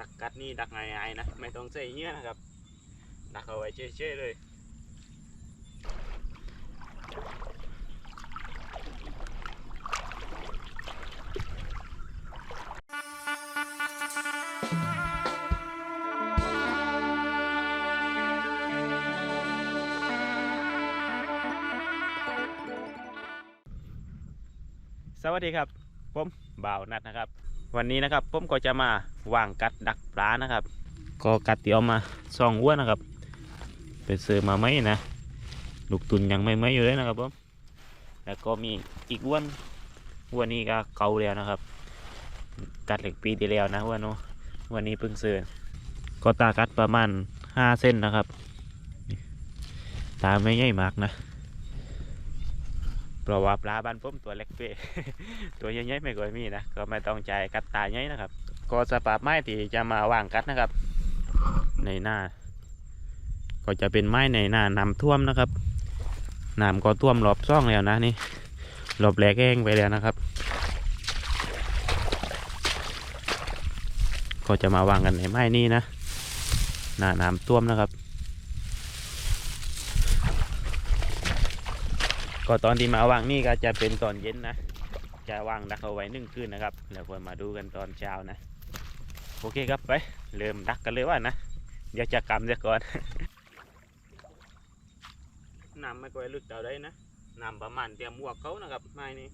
ดักกัดนี่ดักง่ายๆนะ ไม่ต้องใส่เงี้ยนะครับ ดักเอาไว้เฉยๆเลยสวัสดีครับ ผมบ่าวนัดนะครับ วันนี้นะครับผมก็จะมา วางกัดดักปลานะครับ ก็กัดเตียวมาสองอ้วนนะครับ ไปซื้อมาไหมนะลูกตุนยังไม่ไหมอยู่เลยนะครับผมแล้วก็มีอีกอ้วนอ้วนนี้ก็เก่าแล้วนะครับ กัดเหล็กปีที่แล้วนะอ้วนเนาะวันนี้เพิ่งซื้อก็ตากัดประมาณห้าเส้นนะครับ ตาไม่ใหญ่มากนะเพราะว่าปลาบ้านผมตัวเล็กเป้ตัวใหญ่ๆไม่ค่อยมีนะก็ไม่ต้องใจายกัดตาใหญ่นะครับ ก็สปาบไม้ที่จะมาวางกัดนะครับ ในหน้า ก็จะเป็นไม้ในหน้าน้ำท่วมนะครับน้ำก็ท่วมรอบซ่องแล้วนะนี่รอบแรกแห้งไปแล้วนะครับ ก็จะมาวางกันในไม้นี้นะหน้าน้ำท่วมนะครับ ก็ตอนที่มาวางนี่ก็จะเป็นตอนเย็นนะจะวางดักเอาไว้หนึ่งคืนนะครับ แล้วค่อยมาดูกันตอนเช้านะ โอเคครับไป เริ่มดักกันเลยว่านะอยากจะกำเสียก่อนน้ำไม่ค่อยลึกเท่าไดนะน้ำประมาณเตรียมหมวกเขานะครับไม้นี้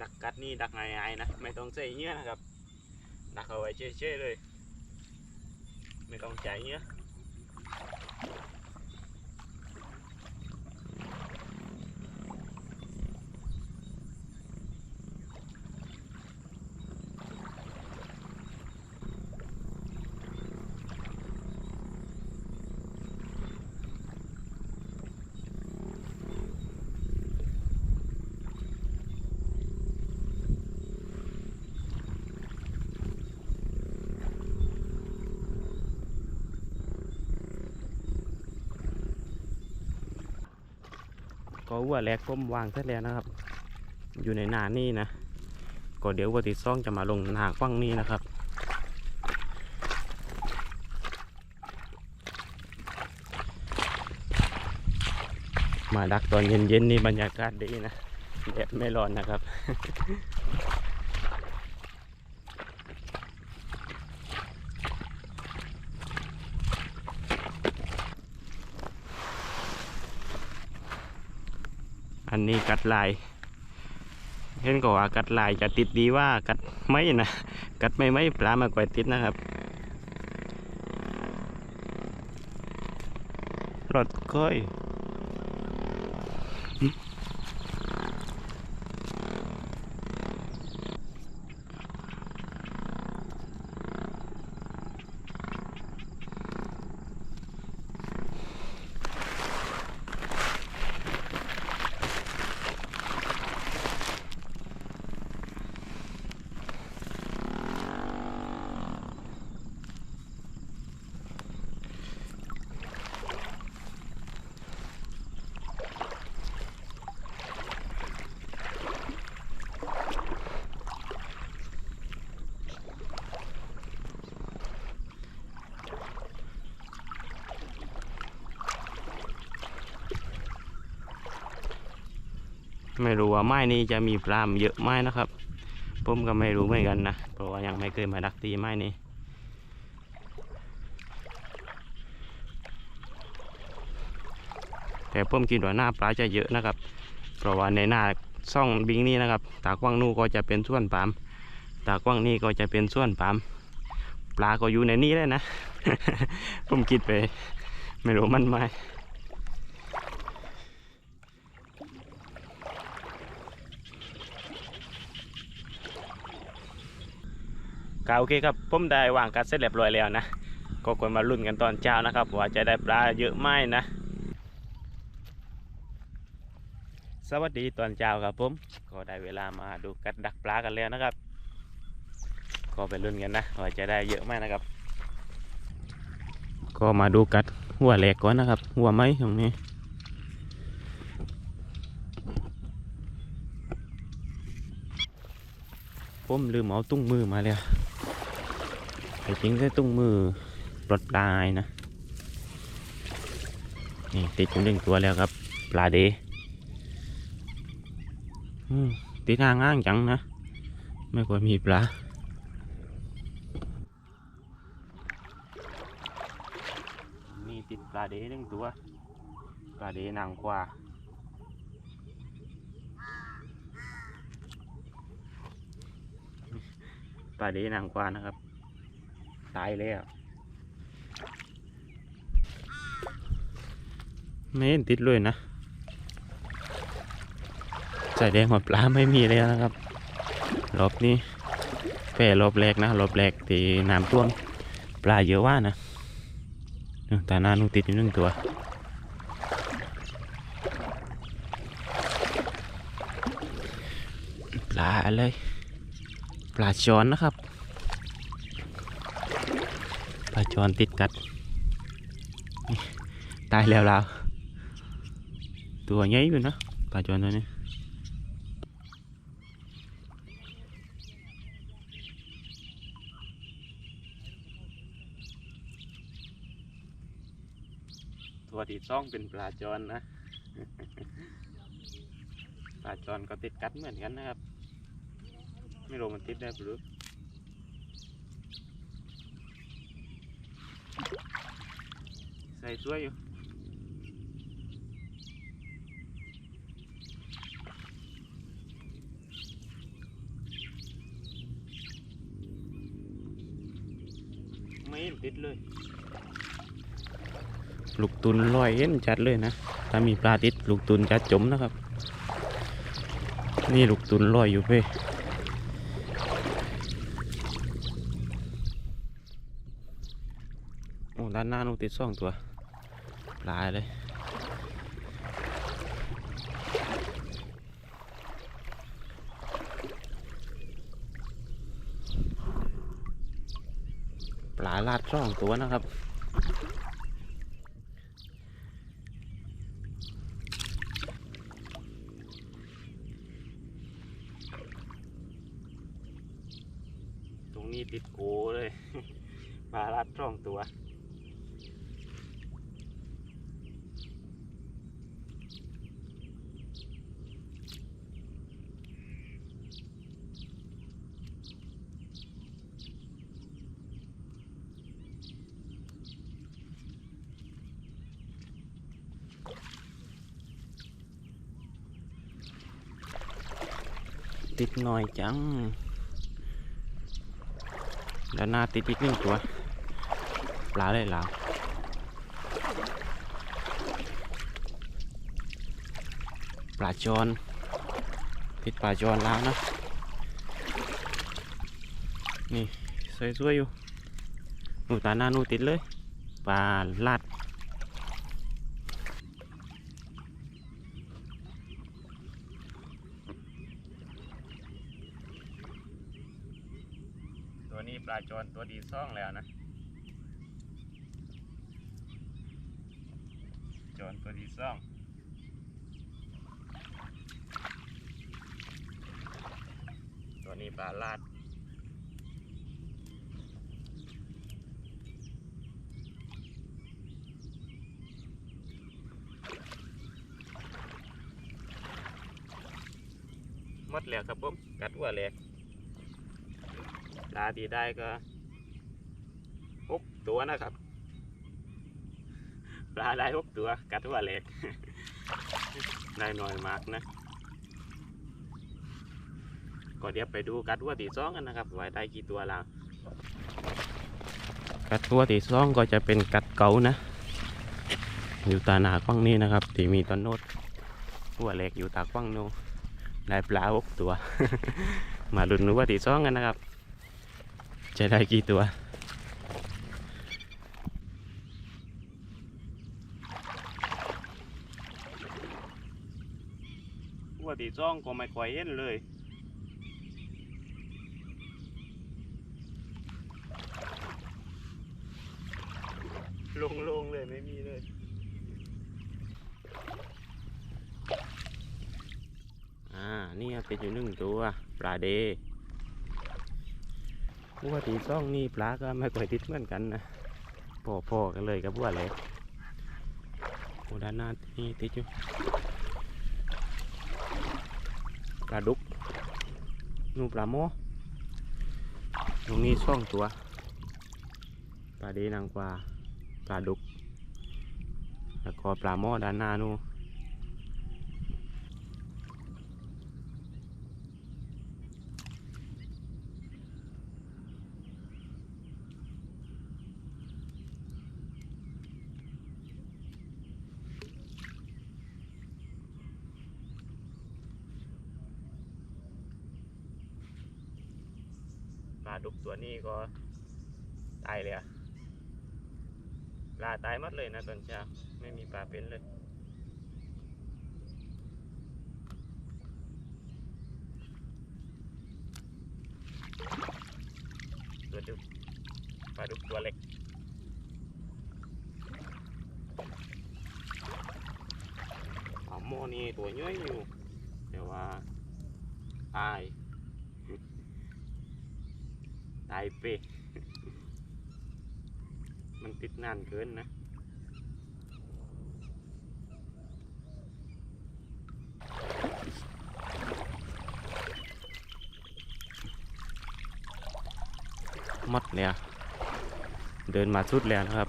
ดักกัดนี่ดักง่ายๆนะไม่ต้องใส่เงี้ยนะครับดักเอาไว้เฉยๆเลย ไม่ต้องใจเงี้ย อวัวแลกผมวางเสร็จแล้วนะครับ อยู่ในนานี่นะก็เดี๋ยววัติซ่องจะมาลงนาฟังนี้นะครับมาดักตอนเย็นๆนี่บรรยากาศดีนะแดดไม่ร้อนนะครับ อันนี้กัดลายเห็นก็ว่ากัดลายจะติดดีว่ากัดไม่นะกัดไม่ไม่ปลามาก่อยติดนะครับรถก้อย ไม่รู้ว่าไม้นี้จะมีปลามเยอะไหมนะครับผมก็ไม่รู้เหมือนกันนะเพราะว่ายังไม่เคยมาดักตีไม้นี้แต่ผมคิดว่าหน้าปลาจะเยอะนะครับ เพราะว่าในหน้าซ่องบิงนี่นะครับ ตากว้างนู่ก็จะเป็นส่วนปาล์มตากว้างนี่ก็จะเป็นส่วนปาล์มปลาก็อยู่ในนี้เลยนะ ผมคิดไป ไม่รู้มันไหม ก็โอเคครับผมได้วางกัดเสร็จเรียบร้อยแล้วนะก็ควรมาลุ้นกันตอนเช้านะครับว่าจะได้ปลาเยอะไหมนะ สวัสดีตอนเช้าครับผมก็ได้เวลามาดูกัดดักปลากันแล้วนะครับ ก็ไปลุ้นกันนะว่าจะได้เยอะไหมนะครับ ก็มาดูกัดหัวแหลกก่อนนะครับ หัวไม้ตรงนี้ผมลืมเอาตุ้งมือมาเลย ไอ้จริงได้ตุ้งมือปลดปลายนะ นี่ติดอยู่หนึ่งตัวแล้วครับ ปลาเดอืมติดห่างจังนะ ไม่ควรมีปลานี่ติดปลาเดหนึ่งตัว ปลาเดนางกว่าปลาเดนางกว่านะครับ ตายแล้วไม่เห็นติดเลยนะแสดงว่าปลาไม่มีแล้วนะครับ รอบนี้แป่รอบแรกนะ รอบแรกที่น้ำท่วมปลาเยอะว่านะแต่หนาหนูติดอยู่หนึ่งตัวปลาอะไร ปลาจอนนะครับ จอนติดกัด ตายแล้วเราตัวใหญ่อยู่นะปลาจอนตัวนี้ตัวที่ซ่องเป็นปลาจอนนะปลาจอนก็ติดกัดเหมือนกันนะครับ ไม่รู้มันติดได้หรือ ใส่ช่วยอยู่ไม่ติดเลย ลูกตุนลอยเอ็นจัดเลยนะ ถ้ามีปลาติดลูกตุนจะจมนะครับ นี่ลูกตุนลอยอยู่เพ่โอ้ด้านหน้านูติดสองตัว ปลาเลยปลาลาดสองตัวนะครับตรงนี้ติดโกเลยปลาลัดช่องตัว ติดหน่อยจังด้านหน้าติดอีกหนึ่งตัวปลาเลยลาวปลาจอนติดปลาจอนแล้วนะนี่สวยๆอยู่หนูตาหน้าหนูติดเลยปลาลาด วนี้ปลาจอนตัวดีซ่องแล้วนะจอนตัวดีซ่องตัวนี้ปลาลาดหมดแล้วครับผมกัดหัวแหลก ปลาที่ได้ก็หกตัวนะครับ ปลาได้หกตัวกัดหัวเล็กได้หน้อยมากนะก็เดี๋ยวไปดูกัดหัวตีสองกันนะครับว่าได้กี่ตัวแล้วกัดหัวตีสองก็จะเป็นกัดเก๋านะ อยู่ตาหนากว้างนี้นะครับที่มีต้นโนดหัวเล็กอยู่ตากว้างโนนได้ปลาหกตัว มาลุ้นดูว่าตีสองกันนะครับ จะได้กี่ตัวหัวตีซ่องก็ไม่ค่อยเห็นเลย ลงๆเลยไม่มีเลยอ่า นี่ติดอยู่หนึ่งตัวปลาเด วัวที่ซ่องนี่ปลาก็ไม่ค่อยติดเหมือนกันนะพอๆกันเลยกับวัวเลยโอ้ด้านหน้านี่ติดอยู่ปลาดุกนูนปลาโมตรงนี้ช่องตัวปลาดีนางกว่าปลาดุก แล้วก็ปลาโมด้านหน้านู่น ตัวนี้ก็ตายเลยอะปลาตายหมดเลยนะตอนเช้าไม่มีปลาเป็นเลย ตัวดุปลาดุกตัวเล็กปลาโมนี่ตัวย่อยอยู่แต่ว่าตาย ตายเปมันติดนานเกินนะหมดแล้วเดินมาสุดแล้วนะครับ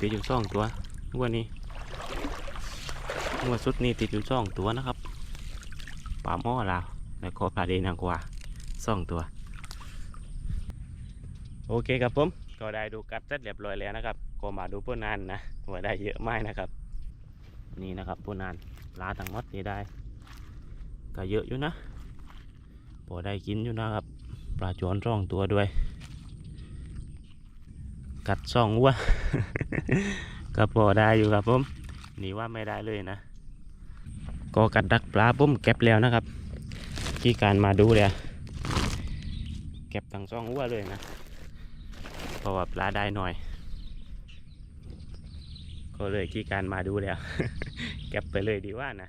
ติดอยู่สองตัววัวนี้วัวสุดนี้ติดอยู่สองตัวนะครับป่าหม้อลาว แล้วก็ปลาเดนางกว่าสองตัว โอเคครับผมก็ได้ดูกัดเสร็จเรียบร้อยแล้วนะครับ ก็มาดูพวกนานนะว่าได้เยอะมากนะครับ นี่นะครับพวกนานปลาทั้งหมดนี่ได้ ก็เยอะอยู่นะพอได้กินอยู่นะครับ ปลาจวนร่องตัวด้วย กัดซ่องวัวก็พอได้อยู่ครับผมนี่ว่าไม่ได้เลยนะ ก็กัดดักปลาผมเก็บแล้วนะครับ ที่การมาดูเลยเก็บทั้งซ่องวัวเลยนะเพราะว่าปลาได้หน่อย ก็เลยที่การมาดูแล้วเก็บไปเลยดีว่านะ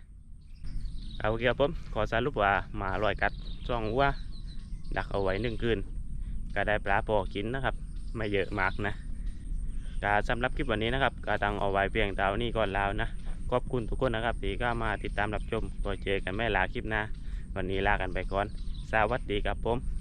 เอาเคครับผมขอสรุปว่ามาลอยกัดซ่องวัวดักเอาไว้หนึ่งคืนก็ได้ปลาพอกินนะครับ ไม่เยอะมากนะก็สำหรับคลิปวันนี้นะครับก็ตั้งเอาไว้เพียงเท่านี้ก่อนแล้วนะขอบคุณทุกคนนะครับที่ก็มาติดตามรับชมก็เจอกันไม่ลาคลิปน้า วันนี้ลากันไปก่อน สวัสดีครับผม